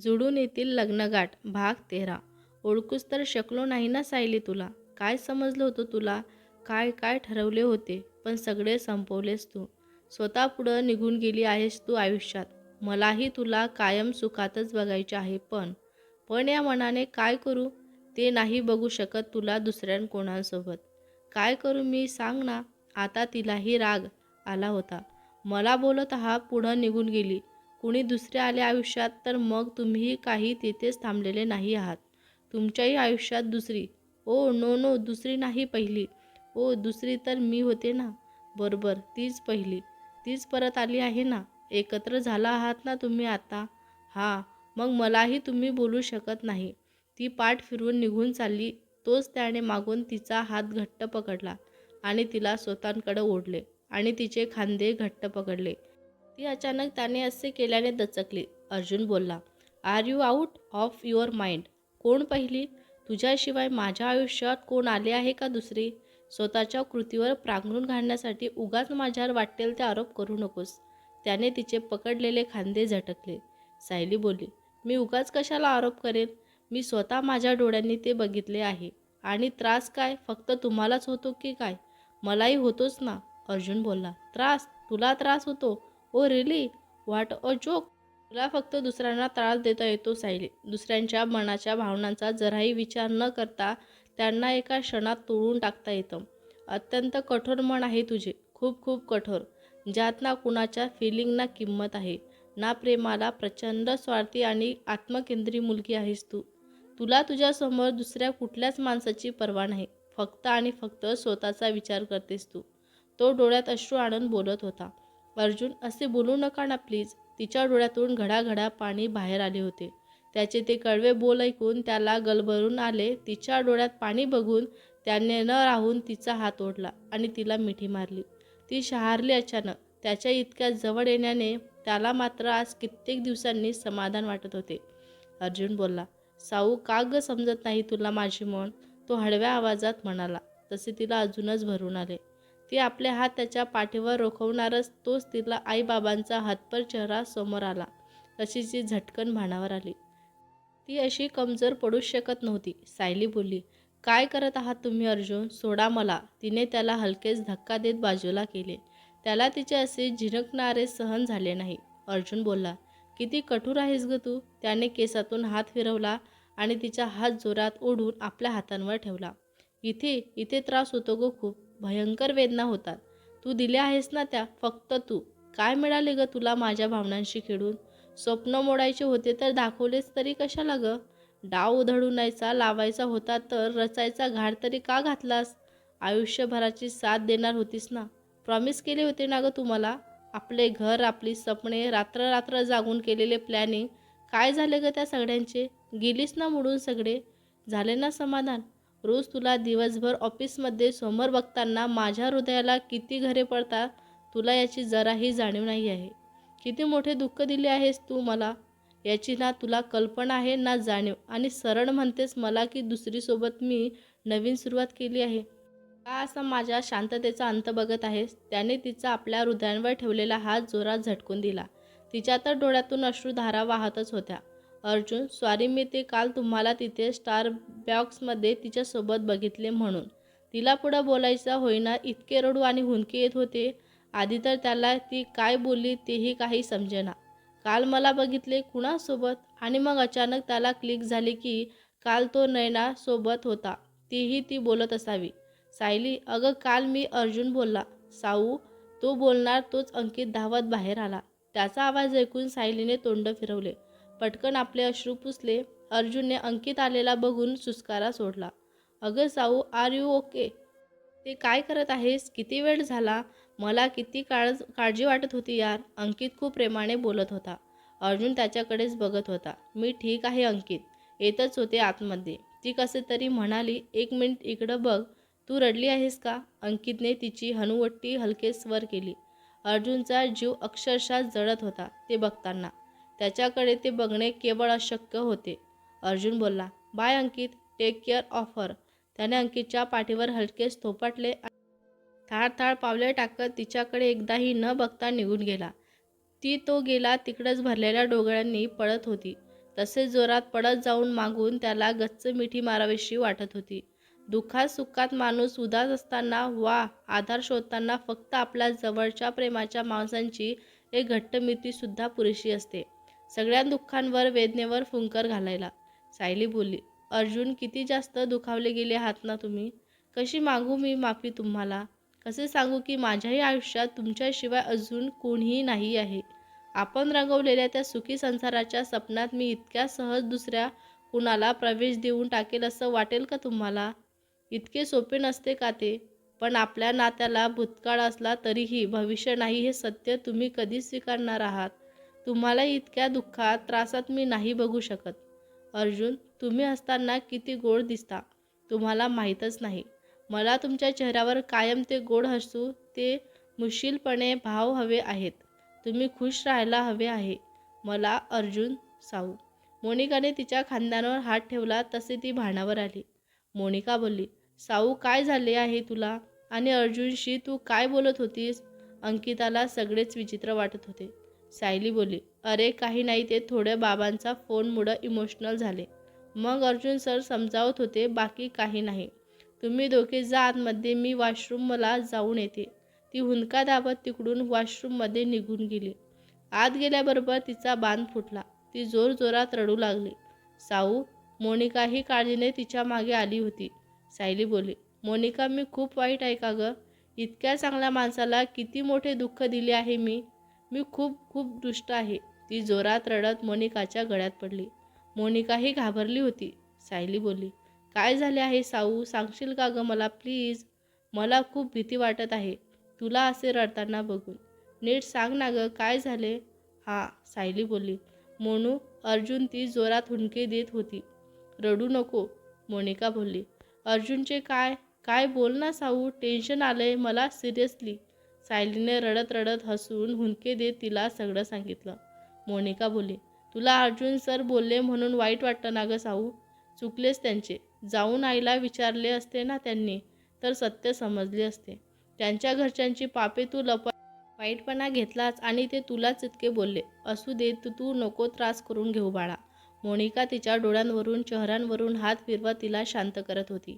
जुडून येतील लग्नगाठ भाग तेरा. ओळखूच तर शकलो नाही ना सायली तुला? काय समजलं होतं तुला? काय काय ठरवले होते? पण सगळे संपवलेस तू. स्वतः पुढं निघून गेली आहेस तू आयुष्यात. मलाही तुला कायम सुखातच बघायचे आहे पण. पण या मनाने काय करू? ते नाही बघू शकत तुला दुसऱ्या कोणासोबत. काय करू मी सांग ना? आता तिलाही राग आला होता. मला बोलत हा पुढं निघून गेली. कुणी दुसरे आले आयुष्यात तर मग तुम्हीही काही तिथेच थांबलेले नाही आहात. तुमच्याही आयुष्यात दुसरी. ओ नो नो दुसरी नाही पहिली. ओ दुसरी तर मी होते ना? बरोबर तीच पहिली. तीच परत आली आहे ना? एकत्र झाला आहात ना तुम्ही आता? हां मग मलाही तुम्ही बोलू शकत नाही. ती पाठ फिरवून निघून चालली. तोच त्याने मागून तिचा हात घट्ट पकडला आणि तिला स्वतःकडे ओढले आणि तिचे खांदे घट्ट पकडले. ती अचानक त्याने असे केल्याने दचकली. अर्जुन बोलला are you out of your mind कोण पहिली? तुझ्याशिवाय माझ्या आयुष्यात कोण आले आहे का दुसरी? स्वतःच्या कृतीवर प्रांगणून घालण्यासाठी उगाच माझ्यावर वाटेल ते आरोप करू नकोस. त्याने तिचे पकडलेले खांदे झटकले. सायली बोलली मी उगाच कशाला आरोप करेन? मी स्वतः माझ्या डोळ्यांनी ते बघितले आहे. आणि त्रास काय? फक्त तुम्हालाच होतो की काय? मलाही होतोच ना? अर्जुन बोलला त्रास? तुला त्रास होतो? ओ रिली व्हॉट अ जोक तुला फक्त दुसऱ्यांना त्रास देता येतो सायली. दुसऱ्यांच्या मनाच्या भावनांचा जराही विचार न करता त्यांना एका क्षणात तोडून टाकता येतं. अत्यंत कठोर मन आहे तुझे. खूप खूप कठोर. ज्यात ना कुणाच्या फिलिंगना किंमत आहे. ना प्रेमाला प्रचंड स्वार्थी आणि आत्मकेंद्री मुलगी आहेस तू. तुला तुझ्यासमोर दुसऱ्या कुठल्याच माणसाची पर्वा नाही. फक्त आणि फक्त स्वतःचा विचार करतेस तू. तो डोळ्यात अश्रू आणून बोलत होता. अर्जुन असे बोलू नका ना प्लीज तिच्या डोळ्यातून घडाघडा पाणी बाहेर आले होते. त्याचे ते कडवे बोल ऐकून त्याला गलबरून आले. तिच्या डोळ्यात पाणी बघून त्याने न राहून तिचा हात ओढला आणि तिला मिठी मारली. ती शहारली अचानक. त्याच्या इतक्या जवळ येण्याने त्याला मात्र आज कित्येक दिवसांनी समाधान वाटत होते. अर्जुन बोलला साऊ का ग समजत नाही तुला माझी मन? तो हळव्या आवाजात म्हणाला. तसे तिला अजूनच भरून आले. ती आपल्या हात त्याच्या पाठीवर रोखवणारच तोच तिला आईबाबांचा हातपर चेहरा समोर आला. तशी जी झटकन भानावर आली. ती अशी कमजोर पडूच शकत नव्हती. सायली बोलली काय करत आहात तुम्ही अर्जुन? सोडा मला. तिने त्याला हलकेच धक्का देत बाजूला केले. त्याला तिचे असे झिरकणारे सहन झाले नाही. अर्जुन बोलला किती कठोर आहेस ग तू. त्याने केसातून हात फिरवला आणि तिचा हात जोरात ओढून आपल्या हातांवर ठेवला. इथे इथे त्रास होतो गो खूप. भयंकर वेदना होतात. तू दिल्या आहेस ना त्या फक्त तू. काय मिळाले ग तुला माझ्या भावनांशी खेळून? स्वप्न मोडायचे होते तर दाखवलेच तरी कशाला ग? डाव उधळूनायचा लावायचा होता तर रचायचा घाट तरी का घातलास? आयुष्यभराची साथ देणार होतीस ना? प्रॉमिस केले होते ना ग तुम्हाला? आपले घर आपली सपने रात्र रात्र जागून केलेले प्लॅनिंग काय झाले ग त्या सगळ्यांचे? गेलीस ना मोडून सगळे? झाले ना समाधान? रोज तुला दिवसभर ऑफिसमध्ये समोर बघताना माझ्या हृदयाला किती घरे पडतात तुला याची जराही जाणीव नाही आहे. किती मोठे दुःख दिले आहेस तू मला याची ना तुला कल्पना आहे ना जाणीव. आणि सरळ म्हणतेस मला की दुसरीसोबत मी नवीन सुरुवात केली आहे. का असा माझ्या शांततेचा अंत बघत आहेस? त्याने तिचा आपल्या हृदयांवर ठेवलेला हात जोरात झटकून दिला. तिच्या तर डोळ्यातून अश्रुधारा वाहतच होत्या. अर्जुन सॉरी मी ते काल तुम्हाला तिथे स्टार बॉक्समध्ये तिच्यासोबत बघितले म्हणून. तिला पुढं बोलायचं होईना इतके रडू आणि हुंदके येत होते. आधी तर त्याला ती काय बोलली तेही काही समजेना. काल मला बघितले कुणासोबत? आणि मग अचानक त्याला क्लिक झाले की काल तो नयनासोबत होता. तीही ती बोलत असावी. सायली अगं काल मी अर्जुन बोलला. साऊ तो बोलणार तोच अंकित धावत बाहेर आला. त्याचा आवाज ऐकून सायलीने तोंड फिरवले. पटकन आपले अश्रू पुसले अर्जुनने अंकित आलेला बघून सुस्कारा सोडला. अगं जाऊ आर यू ओके ते काय करत आहेस? किती वेळ झाला? मला किती काळ काळजी वाटत होती यार अंकित खूप प्रेमाने बोलत होता. अर्जुन त्याच्याकडेच बघत होता. मी ठीक आहे अंकित. येतच होते आतमध्ये. ती कसे तरी म्हणाली एक मिनिट इकडं बघ. तू रडली आहेस का? अंकितने तिची हनुवट्टी हलके स्वर केली. अर्जुनचा जीव अक्षरशः जळत होता ते बघताना. त्याच्याकडे ते बघणे केवळ अशक्य होते. अर्जुन बोलला bye Ankit. Take care of her त्याने अंकितच्या पाठीवर हलकेच थोपाटले थाळ थाळ पावले टाकत तिच्याकडे एकदाही न बघता निघून गेला. ती तो गेला तिकडंच भरलेल्या डोगळ्यांनी पळत होती. तसेच जोरात पडत जाऊन मागून त्याला गच्च मिठी मारावीशी वाटत होती. दुःखात सुखात माणूस उदास असताना वा आधार शोधताना फक्त आपल्या जवळच्या प्रेमाच्या माणसांची एक घट्ट मितीसुद्धा पुरेशी असते. सगळ्या दुःखांवर वेदनेवर फुंकर घालायला. सायली बोलली अर्जुन किती जास्त दुखावले गेले आहात ना तुम्ही? कशी मागू मी माफी तुम्हाला? कसे सांगू की माझ्याही आयुष्यात तुमच्याशिवाय अजून कोणीही नाही आहे? आपण रंगवलेल्या त्या सुखी संसाराच्या सपनात मी इतक्या सहज दुसऱ्या कुणाला प्रवेश देऊन टाकेल असं वाटेल का तुम्हाला? इतके सोपे नसते का ते? पण आपल्या नात्याला भूतकाळ असला तरीही भविष्य नाही हे सत्य तुम्ही कधीच स्वीकारणार आहात. तुम्हाला इतक्या दुःखात त्रासात मी नाही बघू शकत. अर्जुन तुम्ही असताना किती गोड दिसता. तुम्हाला माहीतच नाही. मला तुमच्या चेहऱ्यावर कायम ते गोड हसू ते मुशीलपणे भाव हवे आहेत. तुम्ही खुश राहायला हवे आहे. मला अर्जुन साऊ. मोनिकाने तिच्या खांद्यावर हात ठेवला तसे ती भाणावर आली. मोनिका बोलली साऊ काय झाले आहे तुला? आणि अर्जुनशी तू काय बोलत होतीस? अंकिताला सगळेच विचित्र वाटत होते. सायली बोली अरे काही नाही ते थोड्या बाबांचा फोनमुळं इमोशनल झाले. मग अर्जुन सर समजावत होते बाकी काही नाही. तुम्ही दोघे जा आतमध्ये मी वॉशरूमला जाऊन येते. ती हुंदका दाबत तिकडून वॉशरूममध्ये निघून गेली. आत गेल्याबरोबर तिचा बांध फुटला. ती जोरजोरात रडू लागली. साऊ मोनिकाही काळजीने तिच्यामागे आली होती. सायली बोली मोनिका मी खूप वाईट आहे का गं? इतक्या चांगल्या माणसाला किती मोठे दुःख दिले आहे मी. मी खूप खूप दुष्ट आहे. ती जोरात रडत मोनिकाच्या गळ्यात पडली. मोनिकाही घाबरली होती. सायली बोलली काय झाले आहे साऊ? सांगशील का गं मला प्लीज? मला खूप भीती वाटत आहे. तुला असे रडताना बघून. नीट सांग ना गं काय झाले? हां सायली बोलली. मोनू अर्जुन ती जोरात हुंडके देत होती. रडू नको मोनिका बोलली. अर्जुनचे काय? काय बोल ना साऊ? टेन्शन आलंय मला सिरियसली. सायलीने रडत रडत हसून हुंदके देत तिला सगळं सांगितलं. मोनिका बोली तुला अर्जुन सर बोलले म्हणून वाईट वाटतं ना गं साऊ चुकलेच त्यांचे. जाऊन आईला विचारले असते ना त्यांनी तर सत्य समजले असते. त्यांच्या घरच्यांची पापे तू लप वाईटपणा घेतलाच आणि ते तुलाच इतके बोलले असू दे तू तू नको त्रास करून घेऊ बाळा. मोनिका तिच्या डोळ्यांवरून चेहऱ्यांवरून हात फिरवा तिला शांत करत होती.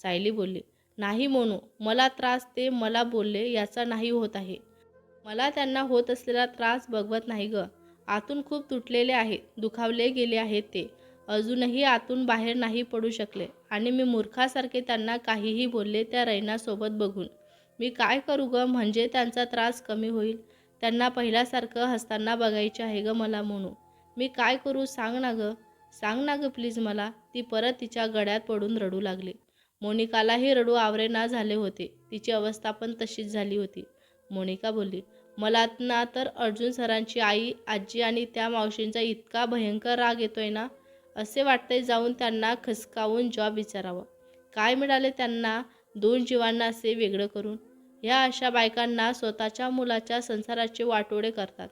सायली बोलली नाही मोनू मला त्रास ते मला बोलले याचा नाही होत आहे. मला त्यांना होत असलेला त्रास बघवत नाही ग. आतून खूप तुटलेले आहे दुखावले गेले आहेत ते. अजूनही आतून बाहेर नाही पडू शकले. आणि मी मूर्खासारखे त्यांना काहीही बोलले त्या रैनासोबत बघून. मी काय करू ग? म्हणजे त्यांचा त्रास कमी होईल? त्यांना पहिल्यासारखं हसताना बघायचे आहे ग मला म्हणू मी काय करू? सांग ना ग. सांग ना ग प्लीज मला. ती परत तिच्या गळ्यात पडून रडू लागली. मोनिकालाही रडू आवरेना झाले होते. तिची अवस्था पण तशीच झाली होती. मोनिका बोलली मला ना तर अर्जुन सरांची आई आजी आणि त्या मावशींचा इतका भयंकर राग येतोय ना असे वाटते जाऊन त्यांना खसकावून जॉब विचारावा. काय मिळाले त्यांना दोन जीवांना असे वेगळं करून? ह्या अशा बायकांना स्वतःच्या मुलाच्या संसाराचे वाटोडे करतात.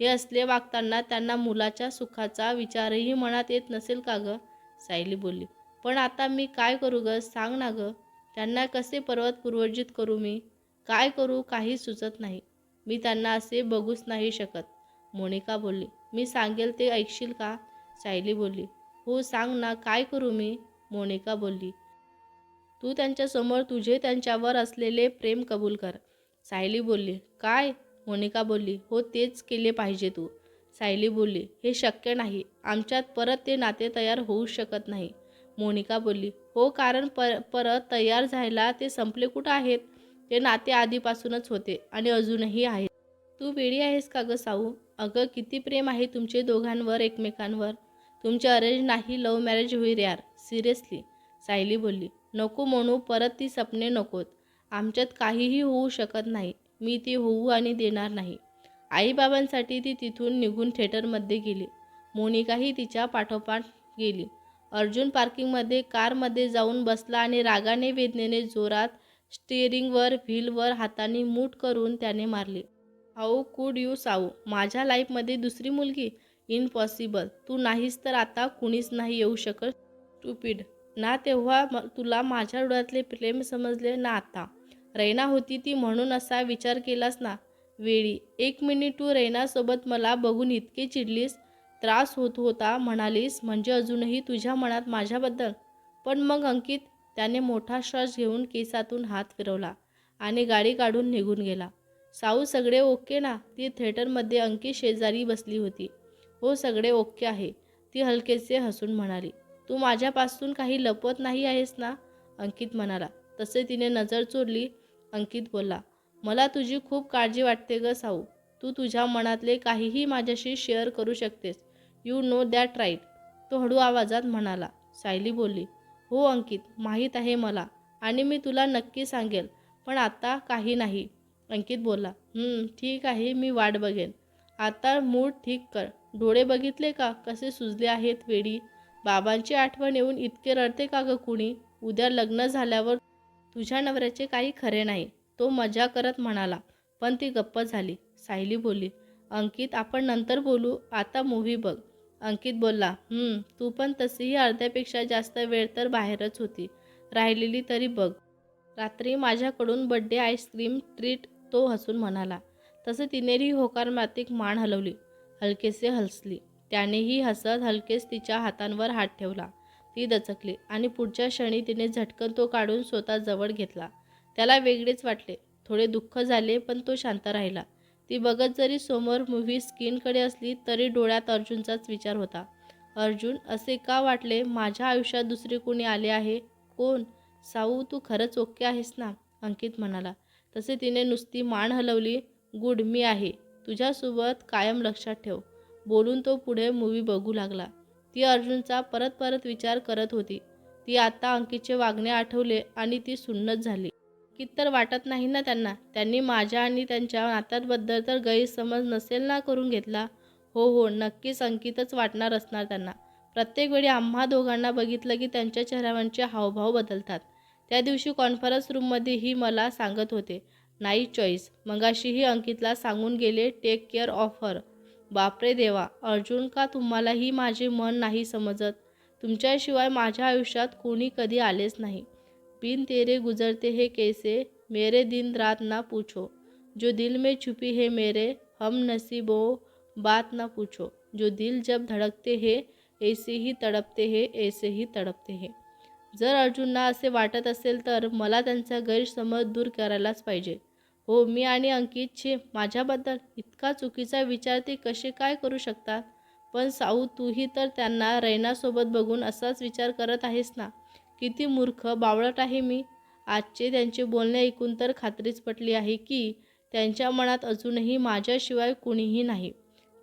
हे असले वागताना त्यांना मुलाच्या सुखाचा विचारही मनात येत नसेल का गं? सायली बोलली पण आता मी काय करू ग? सांग ना ग. त्यांना कसे पर्वत पूर्वजित करू मी? काय करू काही सुचत नाही. मी त्यांना असे बघूच नाही शकत. मोनिका बोलली मी सांगेल ते ऐकशील का? सायली बोलली हो सांग ना काय करू मी? मोनिका बोलली तू त्यांच्यासमोर तुझे त्यांच्यावर असलेले प्रेम कबूल कर. सायली बोलली काय? मोनिका बोलली हो तेच केले पाहिजे तू. सायली बोलली हे शक्य नाही. आमच्यात परत ते नाते तयार होऊ शकत नाही. मोनिका बोलली हो कारण पर परत तयार झायला ते संपले कुठं आहेत? ते नाते आधीपासूनच होते आणि अजूनही आहेत. तू वेळी आहेस का गं साऊ अगं किती प्रेम आहे तुमचे दोघांवर एकमेकांवर. तुमचे अरेंज नाही लव्ह मॅरेज होईल यार. सिरियसली सायली बोलली नको म्हणू परत ती सपने नकोत. आमच्यात काहीही होऊ शकत नाही. मी ती होऊ आणि देणार नाही. आईबाबांसाठी ती तिथून निघून थिएटरमध्ये गेली. मोनिकाही तिच्या पाठोपाठ गेली. अर्जुन पार्किंगमध्ये कारमध्ये जाऊन बसला आणि रागाने वेदनेने जोरात स्टिअरिंगवर व्हीलवर हाताने मूठ करून त्याने मारले. हाऊ कुड यू साऊ? माझ्या लाईफमध्ये दुसरी मुलगी? इम्पॉसिबल. तू नाहीस तर आता कुणीच नाही येऊ शकत. स्टुपिड. ना तेव्हा तुला माझ्या डोळ्यातले प्रेम समजले ना आता. रैना होती ती म्हणून असा विचार केलास ना? वेळी. एक मिनिट तू रैनासोबत मला बघून इतके चिडलीस? त्रास होत होता म्हणालीस म्हणजे अजूनही तुझ्या मनात माझ्याबद्दल? पण मग अंकित त्याने मोठा श्वास घेऊन केसातून हात फिरवला आणि गाडी काढून निघून गेला. साऊ सगळे ओके ना? ती थिएटरमध्ये अंकित शेजारी बसली होती. हो सगळे ओके आहे. ती हलकेसे हसून म्हणाली तू माझ्यापासून काही लपवत नाही आहेस ना? अंकित म्हणाला. तसे तिने नजर चोरली. अंकित बोलला मला तुझी खूप काळजी वाटते ग साऊ. तू तुझ्या मनातले काहीही माझ्याशी शेअर करू शकतेस. यू नो दॅट राईट तो हळू आवाजात म्हणाला. सायली बोलली हो अंकित माहीत आहे मला आणि मी तुला नक्की सांगेल पण आता काही नाही. अंकित बोलला ठीक आहे मी वाट बघेन. आता मूड ठीक कर. डोळे बघितले का? कसे सुजले आहेत वेडी? बाबांची आठवण येऊन इतके रडते का ग कुणी? उद्या लग्न झाल्यावर तुझ्या नवऱ्याचे काही खरे नाही. तो मजा करत म्हणाला पण ती गप्प झाली. सायली बोलली अंकित आपण नंतर बोलू. आता मूव्ही बघ. अंकित बोलला तू पण तशीही अर्ध्यापेक्षा जास्त वेळ तर बाहेरच होती. राहिलेली तरी बघ. रात्री माझ्याकडून बड्डे आईस्क्रीम ट्रीट तो हसून म्हणाला. तसं तिनेही होकारमातिक मान हलवली. हलकेसे हसली. त्यानेही हसत हलकेच तिच्या हातांवर हात ठेवला. ती दचकली आणि पुढच्या क्षणी तिने झटकन तो काढून स्वतः जवळ घेतला. त्याला वेगळेच वाटले. थोडे दुःख झाले पण तो शांत राहिला. ती बघत जरी समोर मूव्ही स्क्रीनकडे असली तरी डोळ्यात अर्जुनचाच विचार होता. अर्जुन असे का वाटले माझ्या आयुष्यात दुसरे कोणी आले आहे? कोण? साऊ तू खरंच ओके आहेस ना? अंकित म्हणाला. तसे तिने नुसती मान हलवली. गुड मी आहे. तुझ्यासोबत कायम लक्षात ठेव. बोलून तो पुढे मूवी बघू लागला. ती अर्जुनचा परत परत विचार करत होती. ती आता अंकितचे वागणे आठवले आणि ती सुन्नत झाली. की तर वाटत नाही ना त्यांना. त्यांनी माझ्या आणि त्यांच्या नात्यांबद्दल तर गैरसमज नसेल ना करून घेतला? हो हो नक्कीच अंकितच वाटणार असणार त्यांना. प्रत्येक वेळी आम्हा दोघांना बघितलं की त्यांच्या चेहऱ्यावरचे हावभाव बदलतात. त्या दिवशी कॉन्फरन्स रूममध्येही मला सांगत होते नाही चॉईस मगाशीही अंकितला सांगून गेले टेक केअर ऑफ हर बापरे देवा अर्जुन का तुम्हालाही माझे मन नाही समजत? तुमच्याशिवाय माझ्या आयुष्यात कोणी कधी आलेच नाही. बिन तेरे गुजरते हे कैसे? मेरे दिन रात ना पूछो। जो दिल में छुपी है मेरे हम नसीबो बात ना पूछो। जो दिल जब धड़कते हैं ऐसे ही तडपते हे ऐसे ही तडपते है। जर अर्जुनना असे वाटत असेल तर मला त्यांचा गैरसमज दूर करायलाच पाहिजे। हो मी आणि अंकित छे माझ्याबद्दल इतका चुकीचा विचार ते कसे काय करू शकतात? पण साऊ तूही तर त्यांना रैनासोबत बघून असाच विचार करत आहेस ना? किती मूर्ख बावळट आहे मी. आजचे त्यांचे बोलणे ऐकून तर खात्रीच पटली आहे की त्यांच्या मनात अजूनही माझ्याशिवाय कुणीही नाही.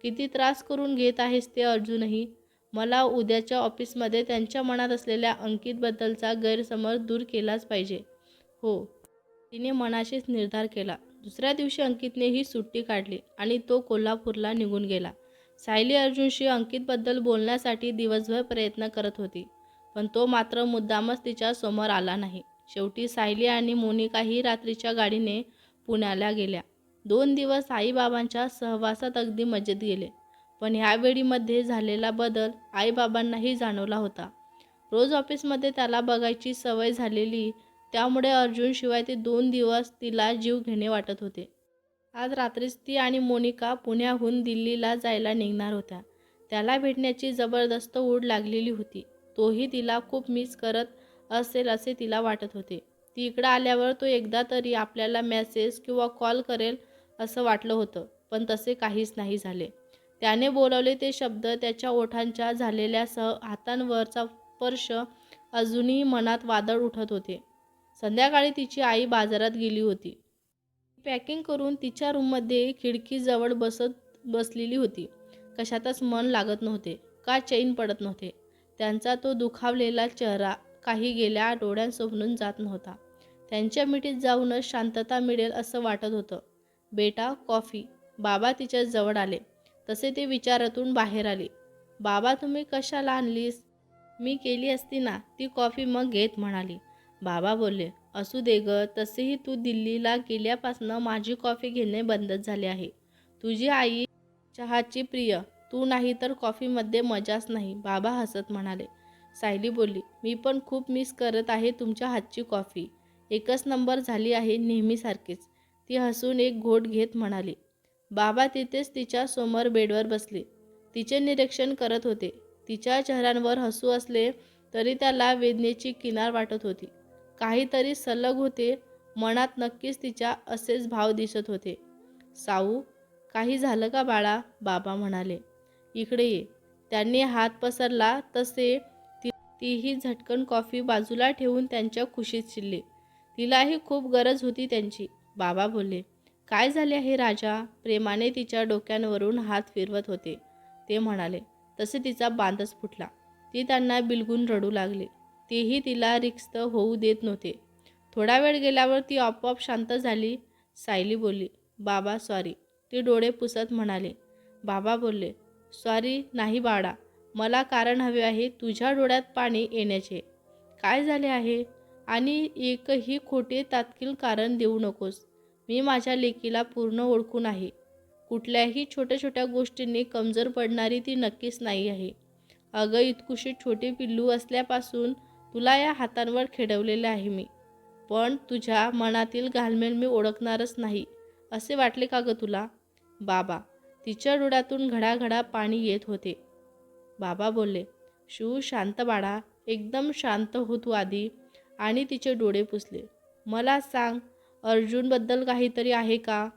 किती त्रास करून घेत आहेस ते अजूनही मला उद्याच्या ऑफिसमध्ये त्यांच्या मनात असलेल्या अंकितबद्दलचा गैरसमज दूर केलाच पाहिजे. हो. तिने मनाशीच निर्धार केला. दुसऱ्या दिवशी अंकितने ही सुट्टी काढली आणि तो कोल्हापूरला निघून गेला. सायली अर्जुनशी अंकितबद्दल बोलण्यासाठी दिवसभर प्रयत्न करत होती. पण तो मात्र मुद्दामच तिच्या समोर आला नाही. शेवटी सायली आणि मोनिकाही रात्रीच्या गाडीने पुण्याला गेल्या. दोन दिवस आईबाबांच्या सहवासात अगदी मजेत गेले. पण ह्यावेळीमध्ये झालेला बदल आईबाबांनाही जाणवला होता. रोज ऑफिसमध्ये त्याला बघायची सवय झालेली त्यामुळे अर्जुनशिवाय ते दोन दिवस तिला जीव घेणे वाटत होते. आज रात्रीच ती आणि मोनिका पुण्याहून दिल्लीला जायला निघणार होत्या. त्याला भेटण्याची जबरदस्त ओढ लागलेली होती. तोही तिला खूप मिस करत असेल असे तिला वाटत होते. ती इकडं आल्यावर तो एकदा तरी आपल्याला मेसेज किंवा कॉल करेल असं वाटलं होतं पण तसे काहीच नाही झाले. त्याने बोलवले ते शब्द त्याच्या ओठांच्या झालेल्या सह हातांवरचा स्पर्श अजूनही मनात वादळ उठत होते. संध्याकाळी तिची आई बाजारात गेली होती. पॅकिंग करून तिच्या रूममध्ये खिडकीजवळ बसत बसलेली होती. कशातच मन लागत नव्हते का चैन पडत नव्हते. त्यांचा तो दुखावलेला चेहरा काही गेल्या डोळ्यांसोबून जात नव्हता. त्यांच्या मिठीत जाऊनच शांतता मिळेल असं वाटत होतं. बेटा कॉफी. बाबा तिच्या जवळ आले. तसे ते विचारातून बाहेर आले. बाबा तुम्ही कशाला आणलीस? मी केली असती ना ती कॉफी मग घेत म्हणाली. बाबा बोलले असू दे ग तसेही तू दिल्लीला गेल्यापासनं माझी कॉफी घेणे बंदच झाले आहे. तुझी आई चहाची प्रिय. तू नाही तर कॉफीमध्ये मजाच नाही बाबा हसत म्हणाले. सायली बोलली मी पण खूप मिस करत आहे तुमच्या हातची कॉफी. एकच नंबर झाली आहे नेहमीसारखीच. ती हसून एक घोट घेत म्हणाली बाबा तिथेच तिच्या समोर बेडवर बसले. तिचे निरीक्षण करत होते. तिच्या चेहऱ्यांवर हसू असले तरी त्याला वेदनेची किनार वाटत होती. काहीतरी सलग होते मनात नक्कीच तिच्या असेच भाव दिसत होते. साऊ काही झालं का बाळा? बाबा म्हणाले. इकडे ये. त्यांनी हात पसरला तसे ती तीही झटकन कॉफी बाजूला ठेवून त्यांच्या खुशीत शिरले. तिलाही खूप गरज होती त्यांची. बाबा बोलले काय झाले आहे राजा? प्रेमाने तिच्या डोक्यांवरून हात फिरवत होते. ते म्हणाले तसे तिचा बांधच फुटला. ती त्यांना बिलगून रडू लागली. तेही तिला रिक्त होऊ देत नव्हते. थोडा वेळ गेल्यावर ती आपोआप शांत झाली. सायली बोलली बाबा सॉरी ती डोळे पुसत म्हणाले. बाबा बोलले सॉरी नाही बाळा. मला कारण हवे आहे तुझ्या डोळ्यात पाणी येण्याचे. काय झाले आहे? आणि एकही खोटे तात्कील कारण देऊ नकोस. मी माझ्या लेकीला पूर्ण ओळखून आहे. कुठल्याही छोट्या छोट्या गोष्टींनी कमजोर पडणारी ती नक्कीच नाही आहे. अगं इतकुशी छोटे पिल्लू असल्यापासून तुला या हातांवर खेळवलेले आहे मी. पण तुझ्या मनातील घालमेल मी ओळखणारच नाही. असे वाटले का गं तुला? बाबा तिच्या डोळ्यातून घडाघडा पाणी येत होते. बाबा बोलले शिव शांत बाळा. एकदम शांत हो तू आधी. आणि तिचे डोळे पुसले. मला सांग अर्जुनबद्दल काहीतरी आहे का?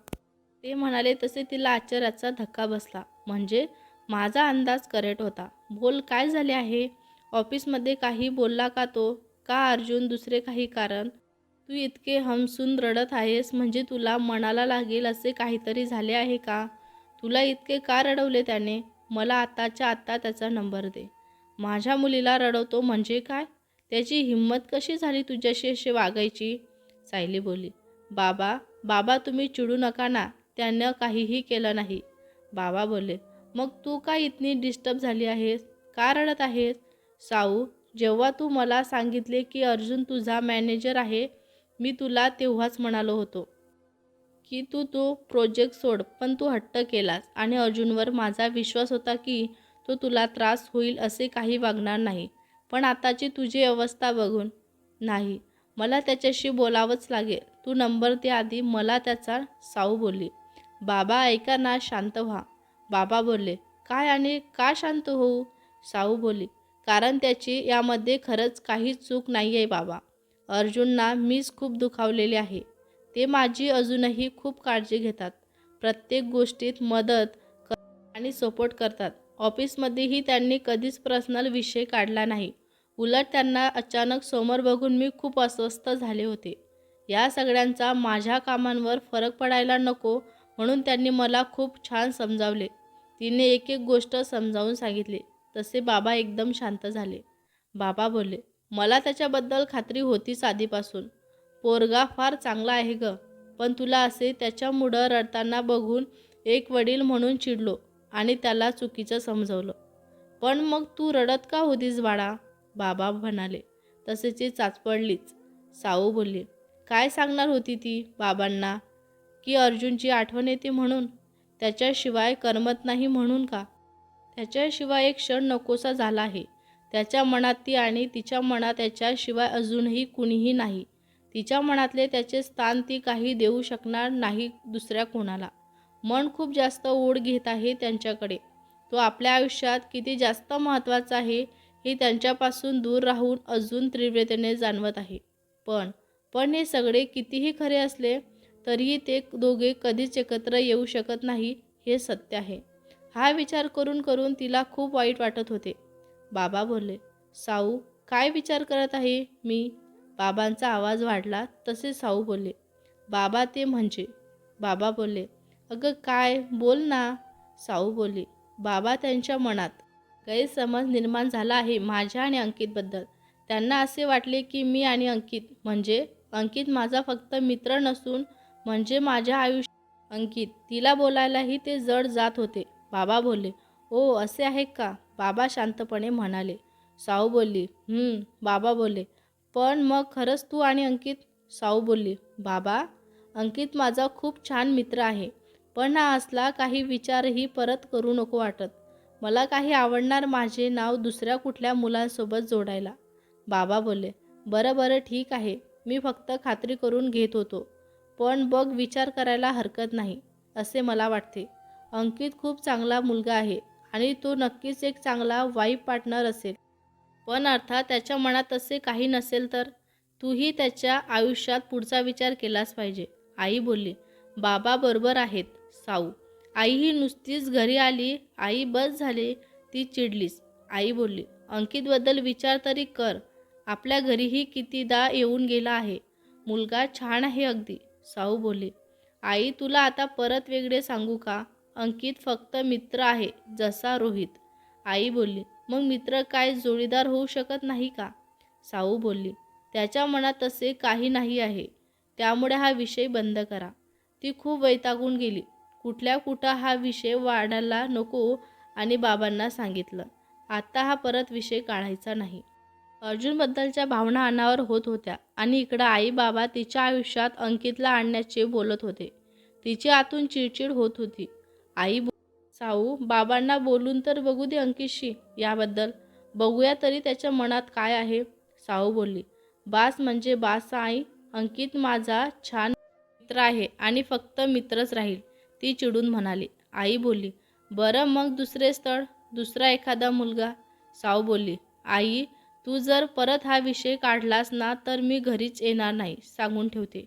ते म्हणाले तसे तिला आश्चर्याचा धक्का बसला. म्हणजे माझा अंदाज करेक्ट होता. बोल काय झाले आहे? ऑफिसमध्ये काही बोलला का तो? का अर्जुन दुसरे काही कारण? तू इतके हमसून रडत आहेस म्हणजे तुला मनाला लागेल असे काहीतरी झाले आहे का? तुला इतके का रडवले त्याने? मला आत्ताच्या आत्ता त्याचा नंबर दे. माझ्या मुलीला रडवतो म्हणजे काय? त्याची हिंमत कशी झाली तुझ्याशी अशी वागायची? सायली बोली बाबा बाबा तुम्ही चिडू नका ना त्यानं काहीही केलं नाही. बाबा बोलले मग तू का इतनी डिस्टर्ब झाली आहेस? का रडत आहेस? साऊ जेव्हा तू मला सांगितले की अर्जुन तुझा मॅनेजर आहे मी तुला तेव्हाच म्हणालो होतो. की तू तो प्रोजेक्ट सोड पण तू हट्ट केलास. आणि अर्जुनवर माझा विश्वास होता की तो तुला त्रास होईल असे काही वागणार नाही. पण आताची तुझी अवस्था बघून नाही. मला त्याच्याशी बोलावंच लागेल. तू नंबर दे आधी मला त्याचा साऊ बोलली. बाबा ऐका ना शांत व्हा. बाबा बोलले काय आणि का शांत होऊ? साऊ बोलली कारण त्याची यामध्ये खरंच काहीच चूक नाही आहे बाबा. अर्जुनना मीच खूप दुखावलेले आहे. ते माझी अजूनही खूप काळजी घेतात. प्रत्येक गोष्टीत मदत कर आणि सपोर्ट करतात. ऑफिसमध्येही त्यांनी कधीच पर्सनल विषय काढला नाही. उलट त्यांना अचानक समोर बघून मी खूप अस्वस्थ झाले होते. या सगळ्यांचा माझ्या कामांवर फरक पडायला नको म्हणून त्यांनी मला खूप छान समजावले. तिने एक एक गोष्ट समजावून सांगितली. तसे बाबा एकदम शांत झाले. बाबा बोलले मला त्याच्याबद्दल खात्री होतीच आधीपासून पोरगा फार चांगला आहे ग. पण तुला असे त्याच्यामुळं रडताना बघून एक वडील म्हणून चिडलो आणि त्याला चुकीचं समजवलं. पण मग तू रडत का होतीस बाळा? बाबा म्हणाले. तसेची चाचपडलीच. साऊ बोलली काय सांगणार होती ती बाबांना? की अर्जुनची आठवण येते म्हणून? त्याच्याशिवाय करमत नाही म्हणून का? त्याच्याशिवाय एक क्षण नकोसा झाला आहे. त्याच्या मनात ती आणि तिच्या मनात त्याच्याशिवाय अजूनही कुणीही नाही. तिच्या मनातले त्याचे स्थान ती काही देऊ शकणार नाही दुसऱ्या कोणाला. मन खूप जास्त ओढ घेत आहे त्यांच्याकडे. तो आपल्या आयुष्यात किती जास्त महत्त्वाचा आहे हे त्यांच्यापासून दूर राहून अजून तीव्रतेने जाणवत आहे. पण पण हे सगळे कितीही खरे असले तरीही ते दोघे कधीच एकत्र येऊ शकत नाही हे सत्य आहे. हा विचार करून करून तिला खूप वाईट वाटत होते. बाबा बोलले साऊ काय विचार करत आहे? मी बाबांचा आवाज वाढला तसे साऊ बोलले बाबा ते म्हणजे. बाबा बोलले अगं काय? बोल ना. साऊ बोलले बाबा त्यांच्या मनात गैरसमज निर्माण झाला आहे माझ्या आणि अंकितबद्दल त्यांना असे वाटले की मी आणि अंकित म्हणजे अंकित माझा फक्त मित्र नसून म्हणजे माझ्या आयुष्य अंकित तिला बोलायलाही ते जड जात होते. बाबा बोलले ओ असे आहे का? बाबा शांतपणे म्हणाले. साऊ बोलली बाबा बोलले पण मग खरंच तू आणि अंकित साऊ बोलली बाबा अंकित माझा खूप छान मित्र आहे पण हा असला काही विचारही परत करू नको वाटत. मला काही आवडणार माझे नाव दुसऱ्या कुठल्या मुलांसोबत जोडायला. बाबा बोलले बरं बरं ठीक आहे. मी फक्त खात्री करून घेत होतो पण बघ विचार करायला हरकत नाही असे मला वाटते. अंकित खूप चांगला मुलगा आहे आणि तो नक्कीच एक चांगला वाईफ पार्टनर असेल. पण अर्थात त्याच्या मनात तसे काही नसेल तर तूही त्याच्या आयुष्यात पुढचा विचार केलाच पाहिजे. आई बोलली बाबा बरोबर आहेत साऊ. आई ही नुसतीच घरी आली आई बस झाली ती चिडलीस आई बोलली अंकितबद्दल विचार तरी कर. आपल्या घरीही कितीदा येऊन गेला आहे. मुलगा छान आहे अगदी. साऊ बोलली आई तुला आता परत वेगळे सांगू का? अंकित फक्त मित्र आहे जसा रोहित. आई बोलली मग मित्र काय जोडीदार होऊ शकत नाही का? साऊ बोलली त्याच्या मनात तसे काही नाही आहे. त्यामुळे हा विषय बंद करा. ती खूप वैतागून गेली. कुठल्या कुठं हा विषय वाढायला नको आणि बाबांना सांगितलं. आत्ता हा परत विषय काढायचा नाही. अर्जुनबद्दलच्या भावना अनावर होत होत्या आणि इकडं आई बाबा तिच्या आयुष्यात अंकितला आणण्याचे बोलत होते. तिची आतून चिडचिड होत होती. आई साऊ बाबांना बोलून तर बघू दे अंकितशी याबद्दल. बघूया तरी त्याच्या मनात काय आहे. साऊ बोलली बास म्हणजे बास आई अंकित माझा छान मित्र आहे आणि फक्त मित्रच राहील ती चिडून म्हणाली. आई बोलली बरं मग दुसरे स्थळ दुसरा एखादा मुलगा. साऊ बोलली आई तू जर परत हा विषय काढलास ना तर मी घरीच येणार नाही सांगून ठेवते.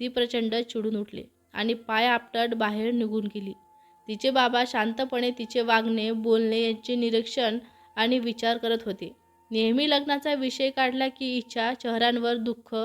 ती प्रचंड चिडून उठली आणि पाय आपटत बाहेर निघून गेली. तिचे बाबा शांतपणे तिचे वागणे बोलणे यांचे निरीक्षण आणि विचार करत होते. नेहमी लग्नाचा विषय काढला की इच्छा चेहऱ्यांवर दुःख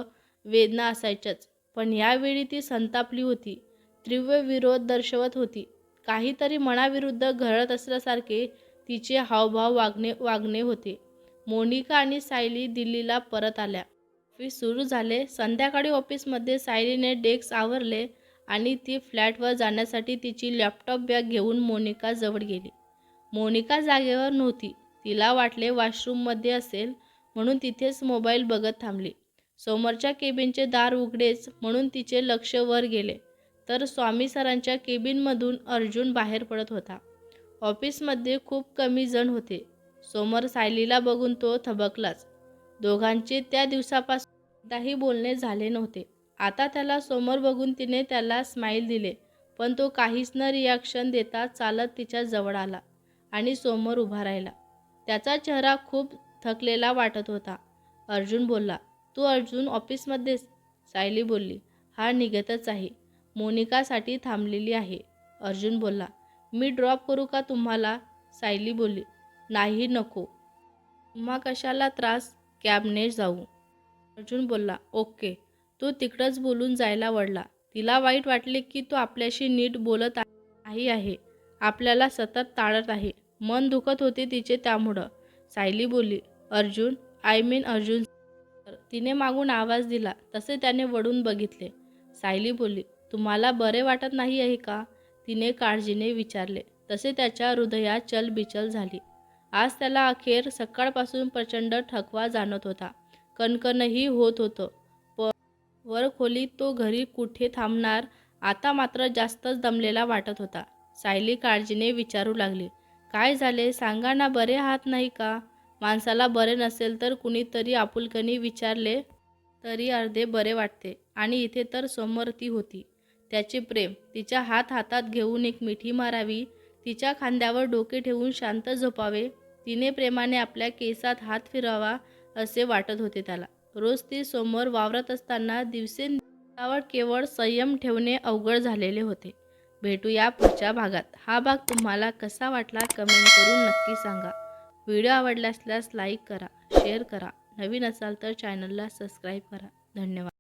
वेदना असायच्याच. पण यावेळी ती संतापली होती. तीव्र विरोध दर्शवत होती. काहीतरी मनाविरुद्ध घडत असल्यासारखे तिचे हावभाव वागणे वागणे होते. मोनिका आणि सायली दिल्लीला परत आल्या. ऑफिस सुरू झाले. संध्याकाळी ऑफिसमध्ये सायलीने डेस्क आवरले. आणि ती फ्लॅटवर जाण्यासाठी तिची लॅपटॉप बॅग घेऊन मोनिका जवळ गेली. मोनिका जागेवर नव्हती. तिला वाटले वॉशरूममध्ये असेल म्हणून तिथेच मोबाईल बघत थांबली. समोरच्या केबिनचे दार उघडेच म्हणून तिचे लक्ष वर गेले. तर स्वामी सरांच्या केबिनमधून अर्जुन बाहेर पडत होता. ऑफिसमध्ये खूप कमी जण होते. समोर सायलीला बघून तो थबकलाच. दोघांचे त्या दिवसापासून एकदाही बोलणे झाले नव्हते. आता त्याला समोर बघून तिने त्याला स्माईल दिले पण तो काहीच न रिॲक्शन देता चालत तिच्या जवळ आला आणि समोर उभा राहिला. त्याचा चेहरा खूप थकलेला वाटत होता. अर्जुन बोलला तू अर्जुन ऑफिसमध्येच सायली बोलली हा निघतच आहे. मोनिकासाठी थांबलेली आहे. अर्जुन बोलला मी ड्रॉप करू का तुम्हाला? सायली बोलली नाही नको. तुम्हा कशाला त्रास? कॅबने जाऊ. अर्जुन बोलला ओके. तो तिकडंच बोलून जायला वळला. तिला वाईट वाटले की तो आपल्याशी नीट बोलत नाही आहे. आपल्याला सतत टाळत आहे. मन दुखत होते तिचे त्यामुळं. सायली बोलली अर्जुन आय मीन अर्जुन तिने मागून आवाज दिला. तसे त्याने वळून बघितले. सायली बोलली तुम्हाला बरे वाटत नाही आहे का? तिने काळजीने विचारले. तसे त्याच्या हृदयात चलबिचल झाली. आज त्याला अखेर सकाळपासून प्रचंड थकवा जाणत होता. कणकणही होत होतं. वर खोलीत तो घरी कुठे थांबणार? आता मात्र जास्तच दमलेला वाटत होता. सायली काळजीने विचारू लागली. काय झाले? सांगा ना बरे आहात नाही का? माणसाला बरे नसेल तर कुणीतरी आपुलकनी विचारले तरी अर्धे बरे वाटते. आणि इथे तर समोर ती होती. त्याचे प्रेम तिच्या हात हातात घेऊन एक मिठी मारावी तिच्या खांद्यावर डोके ठेवून शांत झोपावे तिने प्रेमाने आपल्या केसात हात फिरावा असे वाटत होते त्याला. रोज ती समोर वावरत असताना दिवसेंदिवसावर केवळ संयम ठेवणे अवघड झालेले होते. भेटूया पुढच्या भागात. हा भाग तुम्हाला कसा वाटला कमेंट करून नक्की सांगा. व्हिडिओ आवडला असल्यास लाईक करा शेअर करा. नवीन असाल तर चॅनलला सबस्क्राईब करा. धन्यवाद.